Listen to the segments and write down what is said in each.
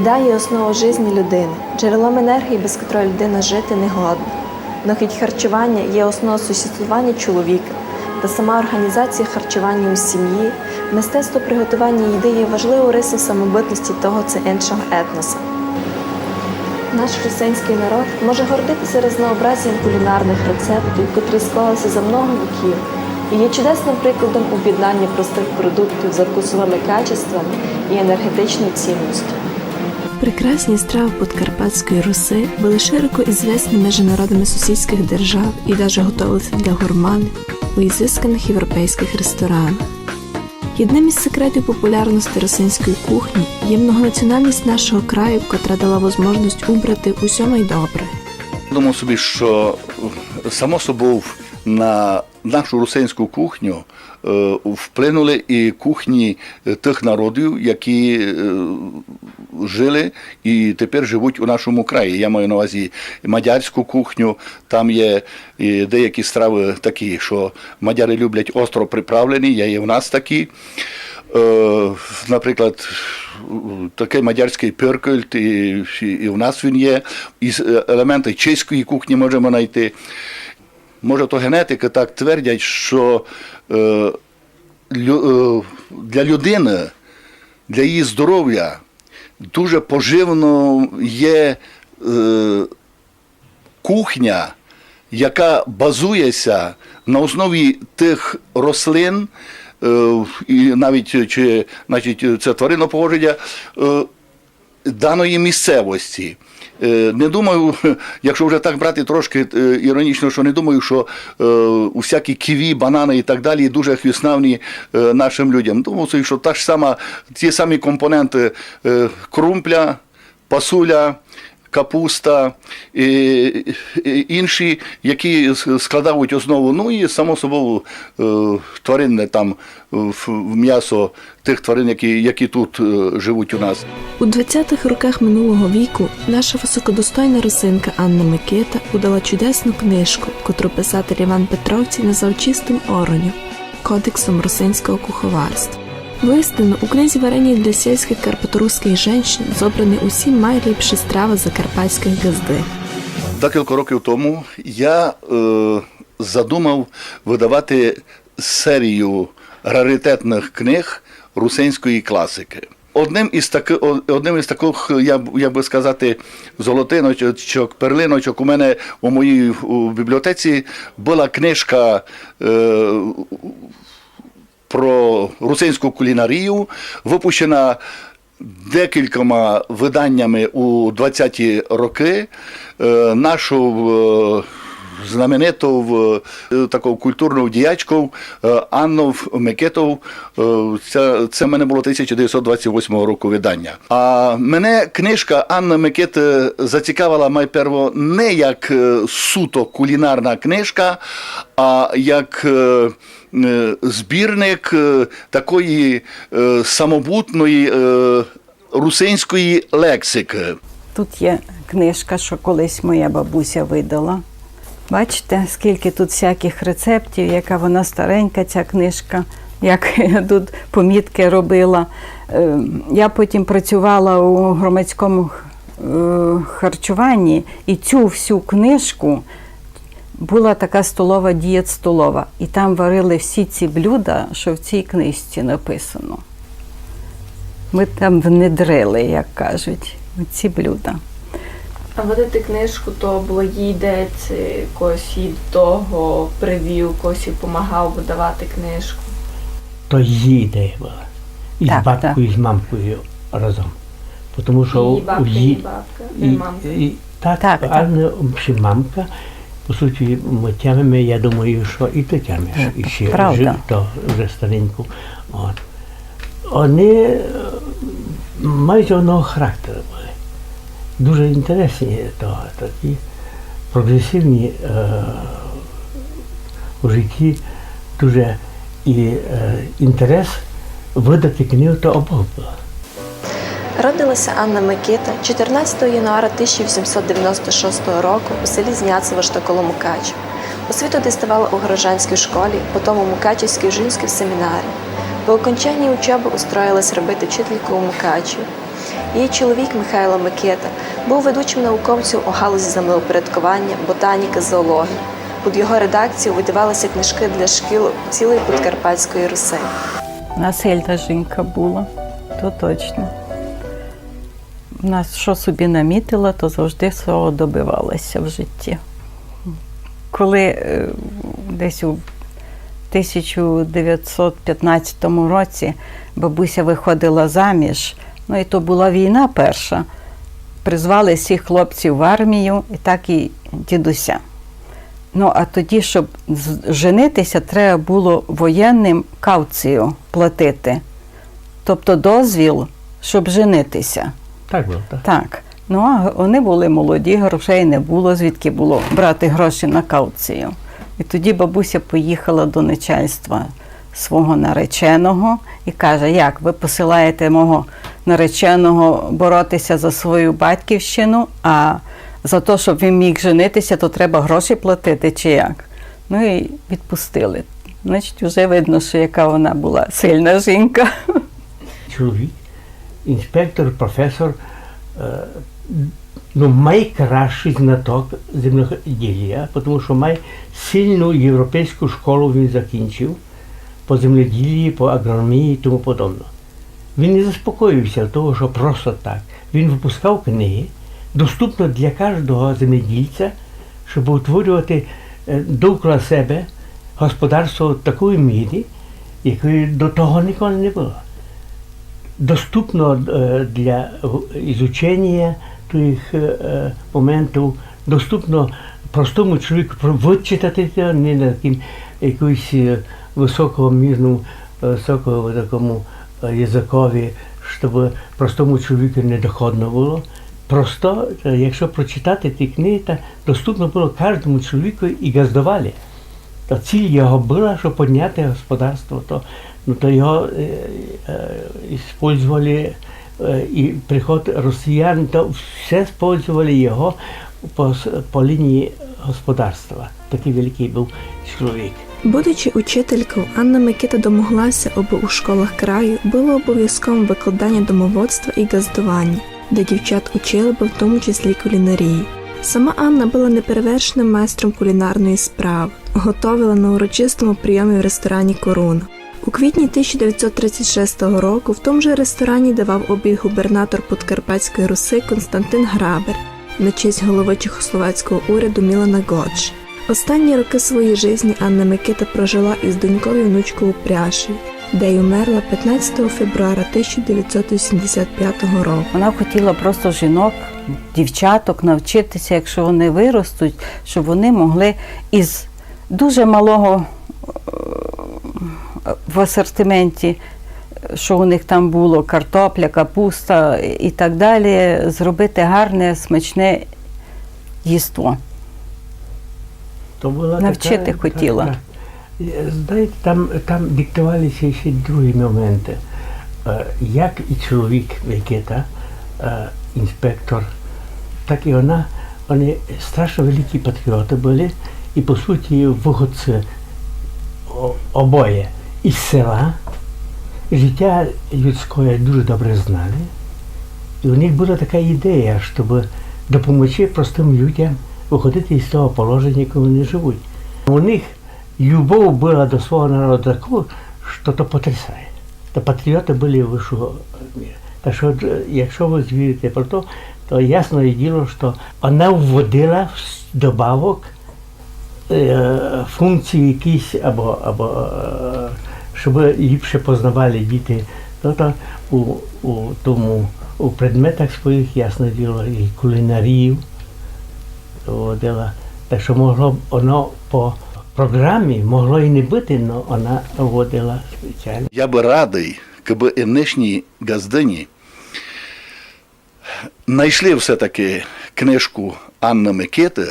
Їда є основа життя людини, джерелом енергії, без котрої людина жити не годна. Нахід харчування є основа существування чоловіка та сама організація харчування у сім'ї, мистецтво приготування їди є важливою рисою самобутності того чи іншого етноса. Наш русинський народ може гордитися різнообразієм кулінарних рецептів, котрі склалися за много віків, і є чудесним прикладом об'єднання простих продуктів за вкусовими качествами і енергетичною цінністю. Прекрасні страви Подкарпатської Руси були широко ізвісні між народами сусідських держав і навіть готувалися для гурманів у ізисканих європейських ресторанах. Одним із секретів популярності російської кухні є многонаціональність нашого краю, котра дала можливість убрати й добре. Думав собі, що само собою на нашу русинську кухню е, вплинули і кухні е, тих народів, які е, жили і тепер живуть у нашому краї. Я маю на увазі мадярську кухню, там є деякі страви такі, що мадяри люблять остро приправлені, є і в нас такі. Е, Наприклад, такий мадярський пиркельт, і, і в нас він є. Із елементи чеської кухні можемо знайти. Може, то генетики так твердять, що е, е, для людини, для її здоров'я дуже поживно є е, кухня, яка базується на основі тих рослин, е, і навіть чи значить, це тваринне походження е, даної місцевості. Е, Не думаю, якщо вже так брати трошки е, іронічно, що не думаю, що е, усякі ківі, банани і так далі дуже хвіснавні нашим людям. Думаю, що та ж сама, ті самі компоненти крумпля, пасуля, капуста і, інші, які складають основу. Ну і само собою е, тваринне там е, в- м'ясо тих тварин, які, які тут е, живуть у нас. У 20-х роках минулого віку наша високодостойна русинка Анна Микита удала чудесну книжку, котру писатель Іван Петровці назвав чистим оронем кодексом русинського куховарства. Воістину, у книзі варення для сільських карпаторуських жінчин зобрані усі найліпші страви закарпатських газди. Декілька років тому я е, задумав видавати серію раритетних книг русинської класики. Одним із таки, одним із таких, я, як би сказати, золотиночок, перлиночок у мене у моїй у бібліотеці була книжка е, про русинську кулінарію, випущена декількома виданнями у 20-ті роки. Е, Нашу знамениту в, е, таку культурну діячку е, Анну Микитов. е, Це, це в мене було 1928 року видання. А мене книжка Анни Микити зацікавила майперво не як суто кулінарна книжка, а як збірник такої самобутної русинської лексики. Тут є книжка, що колись моя бабуся видала. Бачите, скільки тут всяких рецептів, яка вона старенька, ця книжка, як я тут помітки робила. Е, Я потім працювала у громадському е, харчуванні, і цю всю книжку була така столова дієт столова. І там варили всі ці блюда, що в цій книжці написано. Ми там внедрили, як кажуть, ці блюда. А видати книжку, то було їй дець, когось їй до того привів, когось їй допомагав видавати книжку. то її ідея була. І Так, з бабкою, і з мамкою разом. Тому що Її бабка, в її бабка, і і, мамка. і, так, Так, а не ще мамка. По суті, ми тямимо, я думаю, що і ти тямиш, і ще правда. жив, то вже стареньку. От. Вони е, майже одного характеру були. Дуже інтересні, то, такі прогресивні е, у житті, дуже і е, інтерес видати книгу то обох. Родилася Анна Микита 14 января 1896 року у селі Зняцево, що коло Мукачів. Освіту діставала у Горожанській школі, потім у Мукачівській жінській семінарі. По окончанні учоби устроїлась робити вчительку у Мукачеві. Її чоловік Михайло Микита був ведучим науковцем у галузі землеупорядкування, ботаніки, зоології. Під його редакцією видавалися книжки для шкіл цілої Подкарпатської Руси. Насильна жінка була, то точно. Вона що собі намітила, то завжди свого добивалася в житті. Коли е, десь у 1915 році бабуся виходила заміж, ну і то була війна перша. Призвали всіх хлопців в армію, і так і дідуся. Ну, а тоді, щоб женитися, треба було воєнним кауцію платити. Тобто дозвіл, щоб женитися. Так було, так. Так. Ну, а вони були молоді, грошей не було, звідки було брати гроші на кауцію. І тоді бабуся поїхала до начальства свого нареченого і каже: як ви посилаєте мого нареченого боротися за свою батьківщину, а за те, щоб він міг женитися, то треба гроші платити чи як? Ну і відпустили. Значить, вже видно, що яка вона була сильна жінка. Чоловік, інспектор, професор, е, ну, найкращий знаток земледілля, тому що має сильну європейську школу він закінчив по земледіллі, по агрономії і тому подобне. Він не заспокоївся того, що просто так. Він випускав книги, доступно для кожного земледільця, щоб утворювати е, довкола себе господарство такої мірі, якої до того ніколи не було доступно е, для ізучення тих е, моментів, доступно простому чоловіку вичитати це, не на таким якомусь високому мірному, е, високому такому е, язикові, щоб простому чоловіку не доходно було. Просто, е, якщо прочитати ті книги, то доступно було кожному чоловіку і газдували. То ціль його була, щоб підняти господарство, то, ну, то його е, е, е, і приход росіян, то все использовали його по, по лінії господарства. Такий великий був чоловік. Будучи учителькою, Анна Микита домоглася, аби у школах краю було обов'язковим викладання домоводства і газдування, де дівчат учили би в тому числі кулінарії. Сама Анна була неперевершеним майстром кулінарної справи, готовила на урочистому прийомі в ресторані Коруна. У квітні 1936 року в тому же ресторані давав обід губернатор Подкарпатської Руси Константин Грабер на честь голови чехословацького уряду Мілана Годж. Останні роки своєї житті Анна Микита прожила із донькою внучкою у Пряшеві, де й умерла 15 февруара 1985 року. Вона хотіла просто жінок, дівчаток навчитися, якщо вони виростуть, щоб вони могли із дуже малого е, в асортименті, що у них там було картопля, капуста і так далі, зробити гарне, смачне їство. То була Навчити така, хотіла. така- Е, Знаєте, там, там диктувалися ще другі моменти. Е, Як і чоловік Микита, е, інспектор, так і вона, вони страшно великі патріоти були і по суті виходці обоє із села, життя людське дуже добре знали. І у них була така ідея, щоб допомогти простим людям виходити із того положення, коли вони живуть. У них любов була до свого народу таку, що то потрясає. То патріоти були вищого міра. Так що, е, якщо ви звірите про то, то ясно є діло, що вона вводила в добавок е, функції якісь або, або е, щоб ліпше познавали діти. Тобто у, у тому у предметах своїх, ясне діло, і кулінарію водила. Так що могло б воно по програмі могло і не бути, але вона водила спеціально. Я би радий, якби і нинішні газдині знайшли все-таки книжку Анни Микити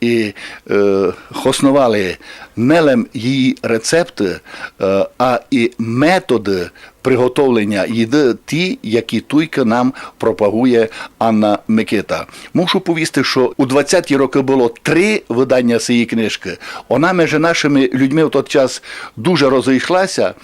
і е, основали не лем її рецепти, е, а і методи приготовлення їди ті, які тільки нам пропагує Анна Микита. Мушу повісти, що у 20-ті роки було три видання цієї книжки. Вона між нашими людьми в той час дуже розійшлася,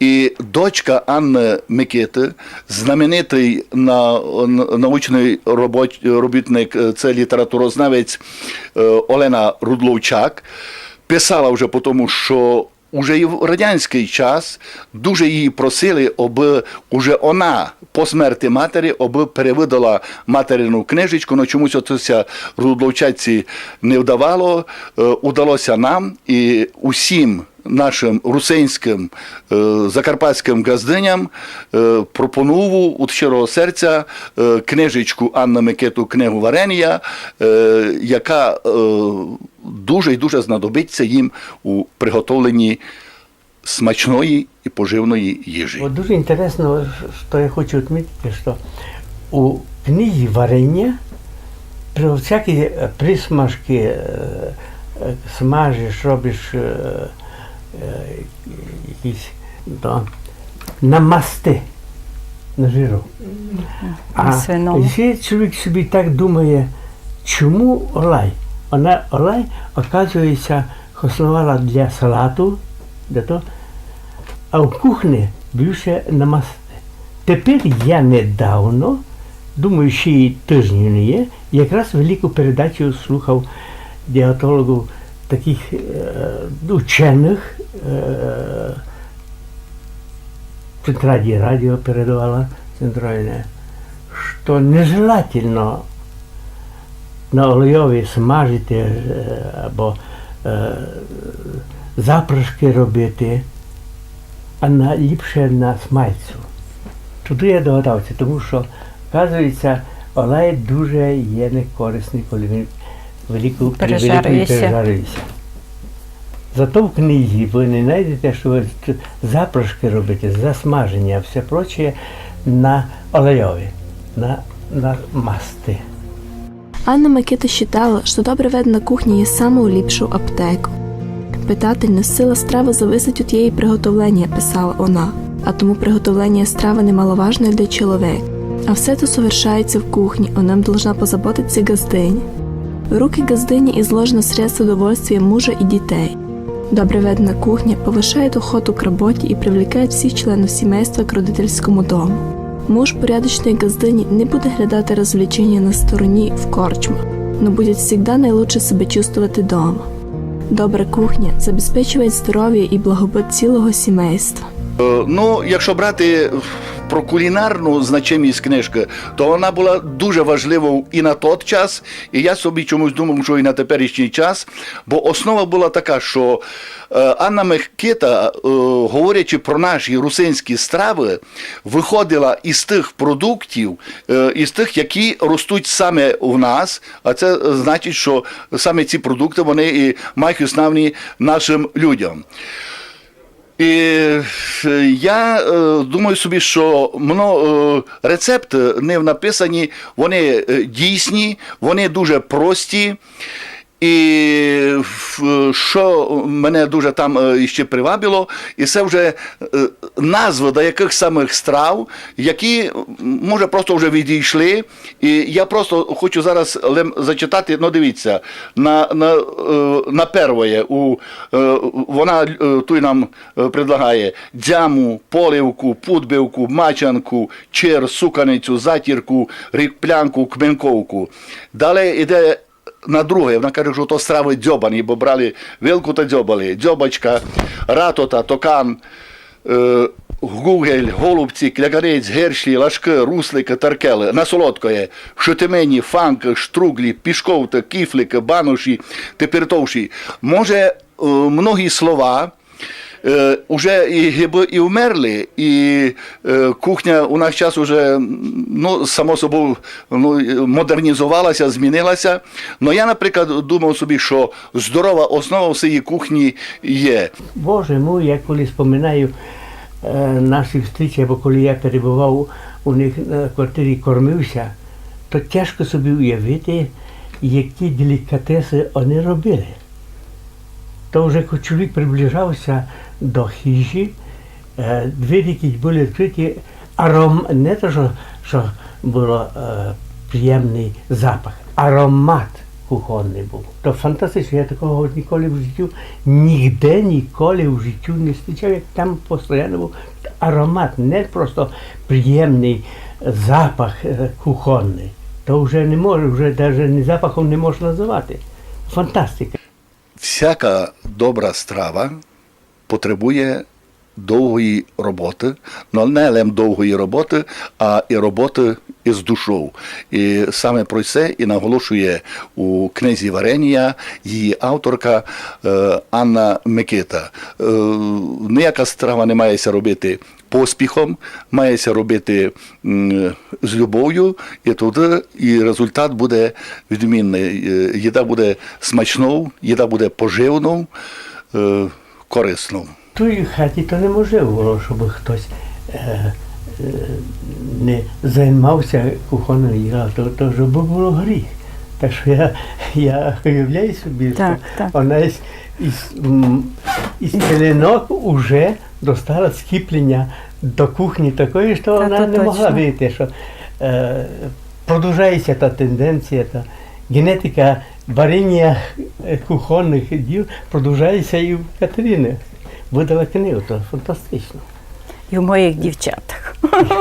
і дочка Анни Микити, знаменитий на, на- научний робот, робітник, е, це літературознавець е, Олена Рудловчак, писала вже по тому, що Уже і в радянський час дуже її просили, аби уже вона по смерті матері аби перевидала материну книжечку, але чомусь оцеся Рудловчатці не вдавало. Е, Удалося нам і усім нашим русинським е, закарпатським газдиням е, пропонував від щирого серця книжечку Анна Микиту книгу Варенія, яка дуже і дуже знадобиться їм у приготовленні смачної і поживної їжі. Вот дуже интересно, что я хочу отметить, что у книги варення при всякі присмажки е, е, смажиш, робиш е, якісь да, намасти на жиру. Якщо чоловік собі так думає, чому олай? Вона олай, оказується, основала для салату, для того, а в кухні більше намасти. Тепер я недавно, думаю, ще й тижнів не є, якраз велику передачу слухав діатологів таких е, учених, е, Центральне радіо передавала центральне, що нежелательно на олійові смажити е, або е, запрашки робити, а на, ліпше на смальцю. Туди я догадався, тому що, оказується, олej дуже є некорисний, коли він велику Пережарюється. Зато в книзі ви не знайдете, що ви запрашки робите, засмаження, все прочее на олейові, на, на масти. Анна Микита считала, що добре ведена кухня є самою ліпшою аптеку. Питательна сила страви зависить від її приготовлення, писала вона, а тому приготовлення страви немаловажне для чоловіка. А все це совершається в кухні, о нем должна позаботиться газдиня. В руки газдині изложено средство удовольствия мужа и детей. Добре ведена кухня повишає охоту к роботі і привлікає всіх членів сімейства к родительському дому. Муж порядочної газдыни не буде глядати развлечения на стороні в корчмах, но буде завжди наилучше себе чувствувати дома. Добра кухня забезпечує здоров'я і благобут цілого сімейства. Е, Ну, якщо брати про кулінарну значимість книжки, то вона була дуже важливою і на той час, і я собі чомусь думав, що і на теперішній час. Бо основа була така, що е, Анна Микита, е, говорячи про наші русинські страви, виходила із тих продуктів, е, із тих, які ростуть саме у нас. А це значить, що саме ці продукти вони і мають основні нашим людям. І е, я е, думаю собі, що мно, е, рецепти не написані, вони дійсні, вони дуже прості. І що мене дуже там е, ще привабило, і це вже е, назви до яких самих страв, які може просто вже відійшли. І я просто хочу зараз зачитати. Ну, дивіться, на, на, е, на первоє у вона тут нам предлагає дзяму, поливку, пудбивку, мачанку, чир, суканицю, затірку, ріплянку, кменковку. Далі йде на друге, вона каже, що то страви дзьобані, бо брали вилку та дзьобали. Дзьобачка, ратота, токан, е, гугель, голубці, клягарець, герші, лашки, руслики, таркели. На солодкоє, шотимені, фанк, штруглі, пішковта, кіфлики, бануші, тепертовші. Може, е, многі слова е, уже і гиби і вмерли, і е, кухня у наш час уже ну, само собою ну, модернізувалася, змінилася. Но я, наприклад, думав собі, що здорова основа всієї кухні є. Боже мой, я коли споминаю е, наші зустрічі, або коли я перебував у них на квартирі кормився, то тяжко собі уявити, які делікатеси вони робили. То вже чоловік приближався до хижі, е, двері, які були відкриті, аром... не те, що, що було е, приємний запах, аромат кухонний був. То фантастично, я такого ніколи в життю, ніде ніколи в життю не зустрічав, як там постійно був аромат, не просто приємний запах е, кухонний. То вже не може, вже навіть запахом не можна називати. Фантастика. Всяка добра страва потребує довгої роботи, ну не лише довгої роботи, а і роботи із душою. І саме про це і наголошує у книзі Варенія її авторка е, Анна Микита. Е, ніяка страва не мається робити поспіхом, мається робити з любов'ю, і тоді і результат буде відмінний. Е, Їда буде смачною, їда буде поживною, е, корисною. В тій хаті то неможливо щоб хтось е, е, не займався кухонною їжею, то, то вже би було гріх. Так що я, я уявляю собі, Так, що так. вона із, із, із пеленок вже достала скіплення до кухні такої, що Та вона то не могла вийти, що е, продовжується та тенденція, та генетика варіння е, кухонних діл продовжується і в Катерини. Видала книгу, то фантастично. І в моїх дівчатах.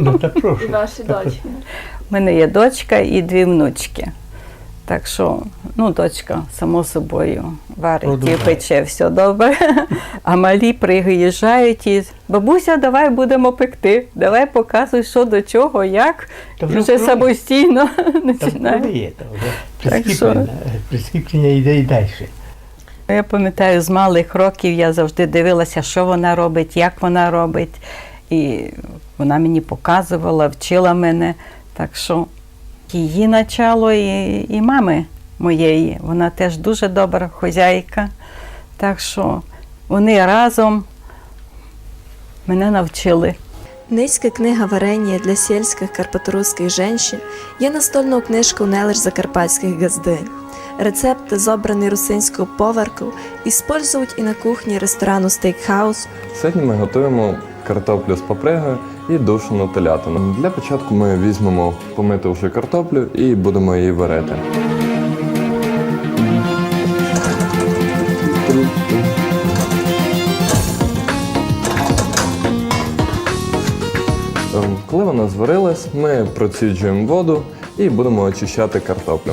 Ну та прошу. Ваші Та- дочі. У мене є дочка і дві внучки. Так що, ну, дочка, само собою, варить і пече все добре. А малі приїжджають і бабуся, давай будемо пекти, давай показуй, що до чого, як. Та вже вже самостійно Так прискіплення, прискіплення йде і далі. Я пам'ятаю, з малих років я завжди дивилася, що вона робить, як вона робить. І вона мені показувала, вчила мене. Так що її начало і, і мами моєї. Вона теж дуже добра хозяйка. Так що вони разом мене навчили. Низька книга варення для сільських карпаторуських жінчин є настольною книжкою не лише закарпатських газдинь. Рецепти, зобрані русинською поваркою, іспользують і на кухні ресторану Стейкхаус Сьогодні ми готуємо картоплю з папригою і душену телятину. Для початку ми візьмемо помиту вже картоплю і будемо її варити. Ем, Коли вона зварилась, ми проціджуємо воду і будемо очищати картоплю.